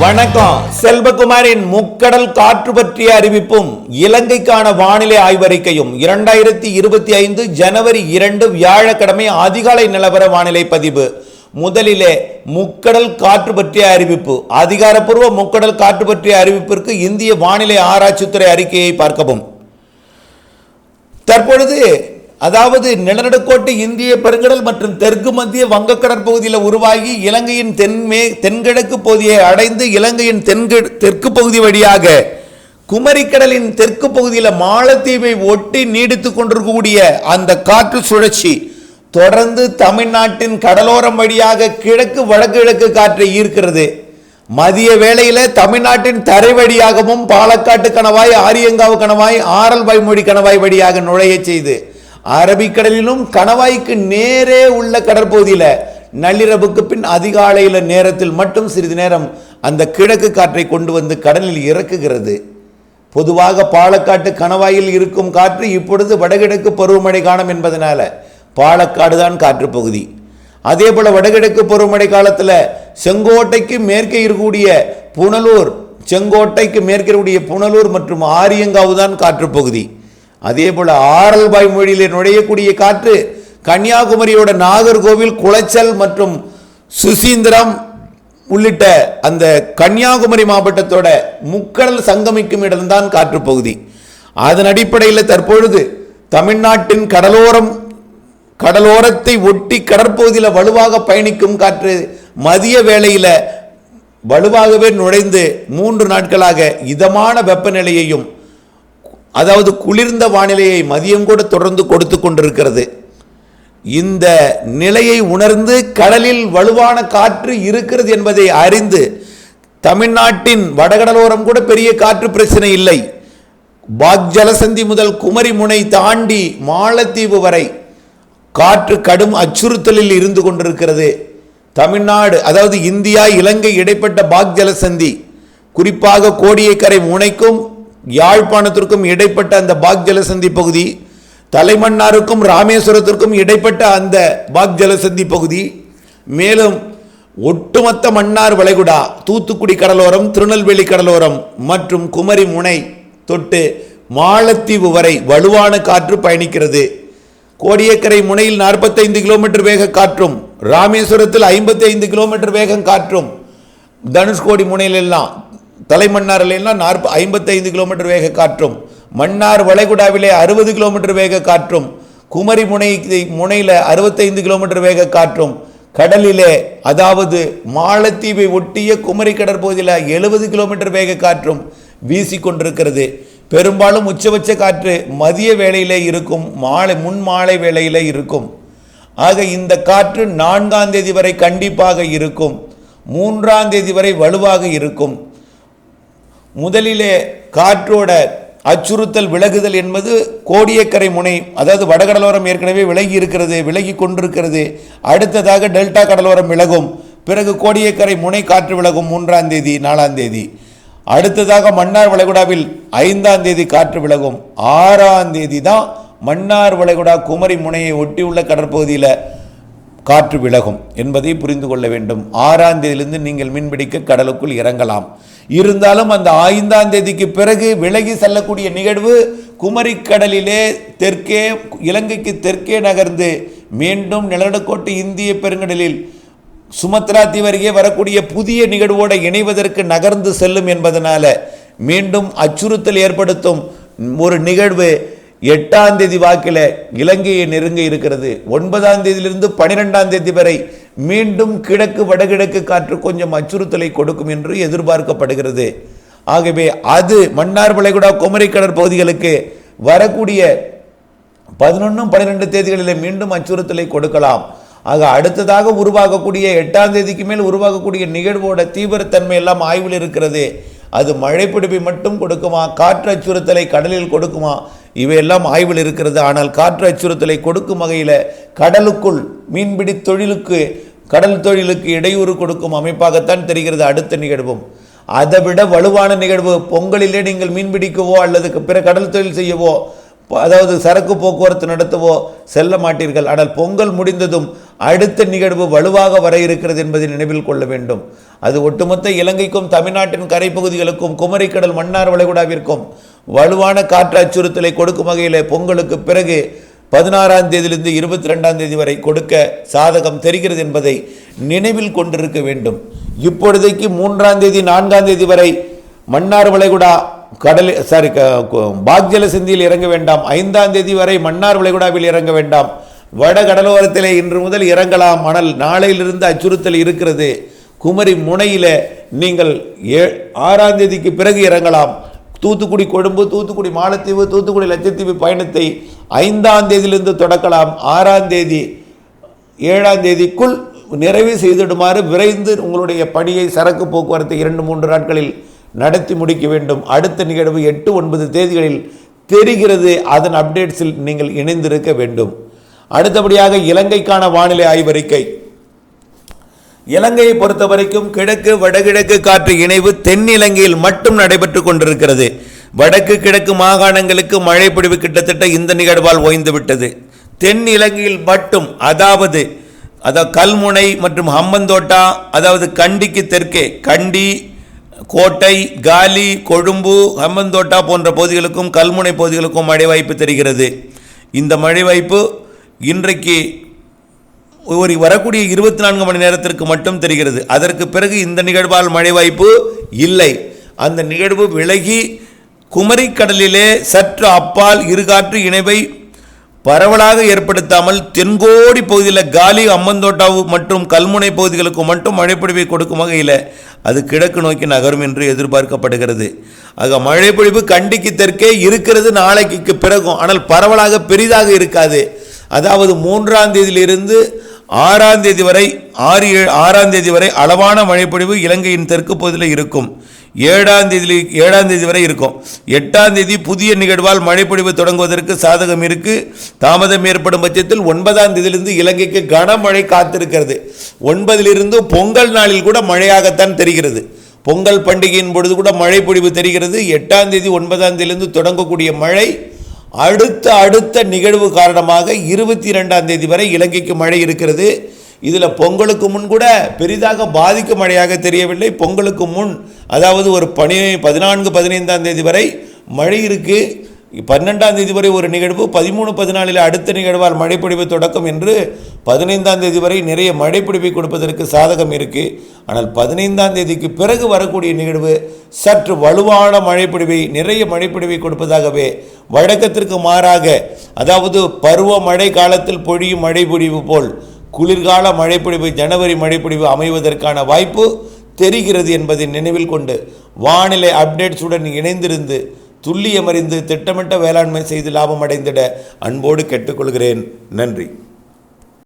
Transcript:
வணக்கம். செல்வகுமாரின் முக்கடல் காற்று பற்றிய அறிவிப்பும் இலங்கைக்கான வானிலை ஆய்வறிக்கையும் இரண்டாயிரத்தி இருபத்தி ஐந்து ஜனவரி இரண்டு வியாழக்கிழமை அதிகாலை நிலவர வானிலை பதிவு. முதலிலே முக்கடல் காற்று பற்றிய அறிவிப்பு. அதிகாரப்பூர்வ முக்கடல் காற்று பற்றிய அறிவிப்பிற்கு இந்திய வானிலை ஆராய்ச்சித்துறை அறிக்கையை பார்க்கவும். தற்பொழுது அதாவது நிலநடுக்கோட்டு இந்திய பெருங்கடல் மற்றும் தெற்கு மத்திய வங்கக்கடற்பகுதியில் உருவாகி இலங்கையின் தென்மே தென்கிழக்கு பகுதியை அடைந்து இலங்கையின் தென்கு தெற்கு பகுதி வழியாக குமரிக்கடலின் தெற்கு பகுதியில் மாலத்தீவை ஒட்டி நீடித்து கொண்டிருக்கக்கூடிய அந்த காற்று சுழற்சி தொடர்ந்து தமிழ்நாட்டின் கடலோரம் வழியாக கிழக்கு வடகிழக்கு காற்றை ஈர்க்கிறது. மதிய வேளையில் தமிழ்நாட்டின் தரை வழியாகவும் பாலக்காட்டு கணவாய் ஆரியங்காவு கணவாய் ஆரல் வைமொழி கணவாய் வழியாக நுழைய செய்து அரபிக்கடலிலும் கணவாய்க்கு நேரே உள்ள கடற்பகுதியில் நள்ளிரவுக்கு பின் அதிகாலையில் நேரத்தில் மட்டும் சிறிது நேரம் அந்த கிழக்கு காற்றை கொண்டு வந்து கடலில் இறக்குகிறது. பொதுவாக பாலக்காட்டு கணவாயில் இருக்கும் காற்று இப்பொழுது வடகிழக்கு பருவமழை காலம் என்பதனால பாலக்காடு தான் காற்று பகுதி. அதே போல வடகிழக்கு பருவமழை காலத்தில் செங்கோட்டைக்கு மேற்கே இருக்கக்கூடிய புனலூர் செங்கோட்டைக்கு மேற்கே இருக்கக்கூடிய புனலூர் மற்றும் ஆரியங்காவு தான் காற்று பகுதி. அதே போல ஆரல்பாய் மொழியிலே நுழையக்கூடிய காற்று கன்னியாகுமரியோட நாகர்கோவில் குளச்சல் மற்றும் சுசீந்திரம் உள்ளிட்ட அந்த கன்னியாகுமரி மாவட்டத்தோட முக்கடல் சங்கமிக்கும் இடம்தான் காற்று பகுதி. அதன் அடிப்படையில் தற்பொழுது தமிழ்நாட்டின் கடலோரம் கடலோரத்தை ஒட்டி கடற்பகுதியில் வலுவாக பயணிக்கும் காற்று மதிய வேளையில் வலுவாகவே நுழைந்து மூன்று நாட்களாக இதமான வெப்பநிலையையும் அதாவது குளிர்ந்த வானிலையை மதியம் கூட தொடர்ந்து கொடுத்து கொண்டிருக்கிறது. இந்த நிலையை உணர்ந்து கடலில் வலுவான காற்று இருக்கிறது என்பதை அறிந்து தமிழ்நாட்டின் வடகடலோரம் கூட பெரிய காற்று பிரச்சனை இல்லை. பாக் ஜலசந்தி முதல் குமரி முனை தாண்டி மாலத்தீவு வரை காற்று கடும் அச்சுறுத்தலில் இருந்து கொண்டிருக்கிறது. தமிழ்நாடு அதாவது இந்தியா இலங்கை இடைப்பட்ட பாக் ஜலசந்தி குறிப்பாக கோடியக்கரை முனைக்கும் யாழ்ப்பாணத்திற்கும் இடைப்பட்ட அந்த பாக் ஜலசந்தி பகுதி தலைமன்னாருக்கும் ராமேஸ்வரத்திற்கும் இடைப்பட்ட அந்த பாக் ஜலசந்தி பகுதி மேலும் ஒட்டுமொத்த மன்னார் வளைகுடா தூத்துக்குடி கடலோரம் திருநெல்வேலி கடலோரம் மற்றும் குமரி முனை தொட்டு மாலத்தீவு வரை வலுவான காற்று பயணிக்கிறது. கோடியக்கரை முனையில் நாற்பத்தைந்து கிலோமீட்டர் வேக காற்றும் ராமேஸ்வரத்தில் ஐம்பத்தைந்து கிலோமீட்டர் வேகம் காற்றும் தனுஷ்கோடி முனையிலெல்லாம் தலைமன்னாரிலேனா தலைமன்னாரில் நாற்ப ஐம்பத்தைந்து கிலோமீட்டர் வேக காற்றும். மன்னார் வளைகுடாவிலே அறுபது கிலோமீட்டர் வேக காற்றும். குமரி முனை முனையில் அறுபத்தைந்து கிலோமீட்டர் வேக காற்றும். கடலிலே அதாவது மாலத்தீவை ஒட்டிய குமரி கடற்பகுதியில் எழுபது கிலோமீட்டர் வேக காற்றும் வீசிக்கொண்டிருக்கிறது பெரும்பாலும் உச்சபட்ச காற்று மதிய வேளையிலே இருக்கும் மாலை முன் மாலை வேளையிலே இருக்கும். ஆக இந்த காற்று நான்காம் தேதி வரை கண்டிப்பாக இருக்கும். மூன்றாம் தேதி வரை வலுவாக இருக்கும். முதலிலே காற்றோட அச்சுறுத்தல் விலகுதல் என்பது கோடியக்கரை முனை அதாவது வடகடலோரம் ஏற்கனவே விலகி இருக்கிறது விலகி கொண்டிருக்கிறது. அடுத்ததாக டெல்டா கடலோரம் விலகும். பிறகு கோடியக்கரை முனை காற்று விலகும் மூன்றாம் தேதி நாலாம் தேதி. அடுத்ததாக மன்னார் வளைகுடாவில் ஐந்தாம் தேதி காற்று விலகும். ஆறாம் தேதி தான் மன்னார் வளைகுடா குமரி முனையை ஒட்டியுள்ள கடற்பகுதியில் காற்று விலகும் என்பதை புரிந்து கொள்ள வேண்டும். ஆறாம் தேதியிலிருந்து நீங்கள் மீன்பிடிக்க கடலுக்குள் இறங்கலாம். இருந்தாலும் அந்த ஐந்தாம் தேதிக்கு பிறகு விலகி செல்லக்கூடிய நிகழ்வு குமரிக்கடலிலே தெற்கே இலங்கைக்கு தெற்கே நகர்ந்து மீண்டும் நிலநடுக்கோட்டு இந்திய பெருங்கடலில் சுமத்ரா தீவருகே அருகே வரக்கூடிய புதிய நிகழ்வோடு இணைவதற்கு நகர்ந்து செல்லும் என்பதனால மீண்டும் அச்சுறுத்தல் ஏற்படுத்தும் ஒரு நிகழ்வு எட்டாம் தேதி வாக்கில் இலங்கையை நெருங்க இருக்கிறது. ஒன்பதாம் தேதியிலிருந்து பனிரெண்டாம் தேதி வரை மீண்டும் கிழக்கு வடகிழக்கு காற்று கொஞ்சம் அச்சுறுத்தலை கொடுக்கும் என்று எதிர்பார்க்கப்படுகிறது. ஆகவே அது மன்னார் வளைகுடா குமரி கடற்பகுதிகளுக்கு வரக்கூடிய பதினொன்றும் பன்னிரெண்டு தேதிகளில் மீண்டும் அச்சுறுத்தலை கொடுக்கலாம். ஆக அடுத்ததாக உருவாகக்கூடிய எட்டாம் தேதிக்கு மேல் உருவாகக்கூடிய நிகழ்வோட தீவிரத்தன்மை எல்லாம் ஆய்வில் இருக்கிறது. அது மழைப்பிடிப்பை மட்டும் கொடுக்குமா? காற்று அச்சுறுத்தலை கடலில் கொடுக்குமா? இவையெல்லாம் ஆய்வில் இருக்கிறது. ஆனால் காற்று அச்சுறுத்தலை கொடுக்கும் வகையில் கடலுக்குள் மீன்பிடி தொழிலுக்கு கடல் தொழிலுக்கு இடையூறு கொடுக்கும் அமைப்பாகத்தான் தெரிகிறது அடுத்த நிகழ்வும். அதை விட வலுவான நிகழ்வு பொங்கலிலே நீங்கள் மீன்பிடிக்கவோ அல்லது பிற கடல் தொழில் செய்யவோ அதாவது சரக்கு போக்குவரத்து நடத்தவோ செல்ல மாட்டீர்கள். ஆனால் பொங்கல் முடிந்ததும் அடுத்த நிகழ்வு வலுவாக வர இருக்கிறது என்பதை நினைவில் கொள்ள வேண்டும். அது ஒட்டுமொத்த இலங்கைக்கும் தமிழ்நாட்டின் கரைப்பகுதிகளுக்கும் குமரிக்கடல் மன்னார் வளைகுடாவிற்கும் வலுவான காற்று அச்சுறுத்தலை கொடுக்கும் வகையில் பொங்கலுக்கு பிறகு பதினாறாம் தேதியிலிருந்து இருபத்தி ரெண்டாம் தேதி வரை கொடுக்க சாதகம் தெரிகிறது என்பதை நினைவில் கொண்டிருக்க வேண்டும். இப்பொழுதைக்கு மூன்றாம் தேதி நான்காம் தேதி வரை மன்னார் வளைகுடா கடல் சாரி பாக்ஜல சிந்தியில் இறங்க வேண்டாம். ஐந்தாம் தேதி வரை மன்னார் வளைகுடாவில் இறங்க வேண்டாம். வட கடலோரத்திலே இன்று முதல் இறங்கலாம். மணல் நாளையிலிருந்து அச்சுறுத்தல் இருக்கிறது. குமரி முனையில் நீங்கள் ஏ ஆறாம் தேதிக்கு பிறகு இறங்கலாம். தூத்துக்குடி கொழும்பு தூத்துக்குடி மாலத்தீவு தூத்துக்குடி லட்சத்தீவு பயணத்தை ஐந்தாம் தேதியிலிருந்து தொடக்கலாம். ஆறாம் தேதி ஏழாம் தேதிக்குள் நிறைவு செய்திடுமாறு விரைந்து உங்களுடைய பணியை சரக்கு போக்குவரத்தை இரண்டு மூன்று நாட்களில் நடத்தி முடிக்க வேண்டும். அடுத்த நிகழ்வு எட்டு ஒன்பது தேதிகளில் தெரிகிறது. அதன் அப்டேட்ஸில் நீங்கள் இணைந்திருக்க வேண்டும். அடுத்தபடியாக இலங்கைக்கான வானிலை ஆய்வறிக்கை. இலங்கையை பொறுத்த வரைக்கும் கிழக்கு வடகிழக்கு காற்று இணைவு தென் இலங்கையில் மட்டும் நடைபெற்று கொண்டிருக்கிறது. வடக்கு கிழக்கு மாகாணங்களுக்கு மழை பொழிவு கிட்டத்தட்ட இந்த நிகழ்வால் ஓய்ந்துவிட்டது தென் இலங்கையில் மட்டும் அதாவது அதாவது கல்முனை மற்றும் ஹம்மந்தோட்டா அதாவது கண்டிக்கு தெற்கே கண்டி கோட்டை காலி கொழும்பு ஹம்மந்தோட்டா போன்ற பகுதிகளுக்கும் கல்முனை பகுதிகளுக்கும் மழை வாய்ப்பு தெரிகிறது. இந்த மழை வாய்ப்பு இன்றைக்கு ஒரு வரக்கூடிய இருபத்தி நான்கு மணி நேரத்திற்கு மட்டும் தெரிகிறது. அதற்கு பிறகு இந்த நிகழ்வால் மழை வாய்ப்பு இல்லை. அந்த நிகழ்வு விலகி குமரிக்கடலிலே சற்று அப்பால் இருகாற்று இணைவை பரவலாக ஏற்படுத்தாமல் தென்கோடி பகுதியில் காலி அம்மந்தோட்டாவு மற்றும் கல்முனை பகுதிகளுக்கு மட்டும் மழைப்பொழிவை கொடுக்கும் வகையில் அது கிழக்கு நோக்கி நகரும் என்று எதிர்பார்க்கப்படுகிறது. ஆக மழைப்பொழிவு கண்டிக்கு தெற்கே இருக்கிறது நாளைக்கு பிறகும். ஆனால் பரவலாக பெரிதாக இருக்காது. அதாவது மூன்றாம் தேதியிலிருந்து ஆறாம் தேதி வரை ஆறு ஏழு ஆறாம் தேதி வரை அளவான மழைப்பொழிவு இலங்கையின் தெற்கு பகுதியில் இருக்கும். ஏழாம் தேதி ஏழாம் தேதி வரை இருக்கும். எட்டாம் தேதி புதிய நிகழ்வால் மழைப்பொழிவு தொடங்குவதற்கு சாதகம் இருக்கு. தாமதம் ஏற்படும் பட்சத்தில் ஒன்பதாம் தேதியிலிருந்து இலங்கைக்கு கனமழை காத்திருக்கிறது. ஒன்பதிலிருந்து பொங்கல் நாளில் கூட மழையாகத்தான் தெரிகிறது. பொங்கல் பண்டிகையின் பொழுது கூட மழைப்பொழிவு தெரிகிறது. எட்டாம் தேதி ஒன்பதாம் தேதியிலிருந்து தொடங்கக்கூடிய மழை அடுத்த அடுத்த நிகழ்வு காரணமாக இருபத்தி ரெண்டாம் தேதி வரை இலங்கைக்கு மழை இருக்கிறது. இதில் பொங்கலுக்கு முன் கூட பெரிதாக பாதிக்கும் மழையாக தெரியவில்லை. பொங்கலுக்கு முன் அதாவது ஒரு பனி பதினான்கு பதினைந்தாம் தேதி வரை மழை இருக்குது பன்னெண்டாம் தேதி வரை ஒரு நிகழ்வு பதிமூணு பதினாலில் அடுத்த நிகழ்வால் மழைப்பொழிவு தொடக்கம் என்று பதினைந்தாம் தேதி வரை நிறைய மழைப்பொழிவை கொடுப்பதற்கு சாதகம் இருக்குது ஆனால் பதினைந்தாம் தேதிக்கு பிறகு வரக்கூடிய நிகழ்வு சற்று வலுவான மழைப்பிடிவை நிறைய மழைப்பிடிவை கொடுப்பதாகவே வழக்கத்திற்கு மாறாக அதாவது பருவ மழை காலத்தில் பொழியும் மழைப்பிடிவு போல் குளிர்கால மழைப்பொழிவு ஜனவரி மழைப்பொழிவு அமைவதற்கான வாய்ப்பு தெரிகிறது என்பதை நினைவில் கொண்டு வானிலை அப்டேட்ஸுடன் இணைந்திருந்து துல்லியமறிந்து திட்டமிட்ட வேளாண்மை செய்து லாபம் அடைந்திட அன்போடு கேட்டுக்கொள்கிறேன். நன்றி.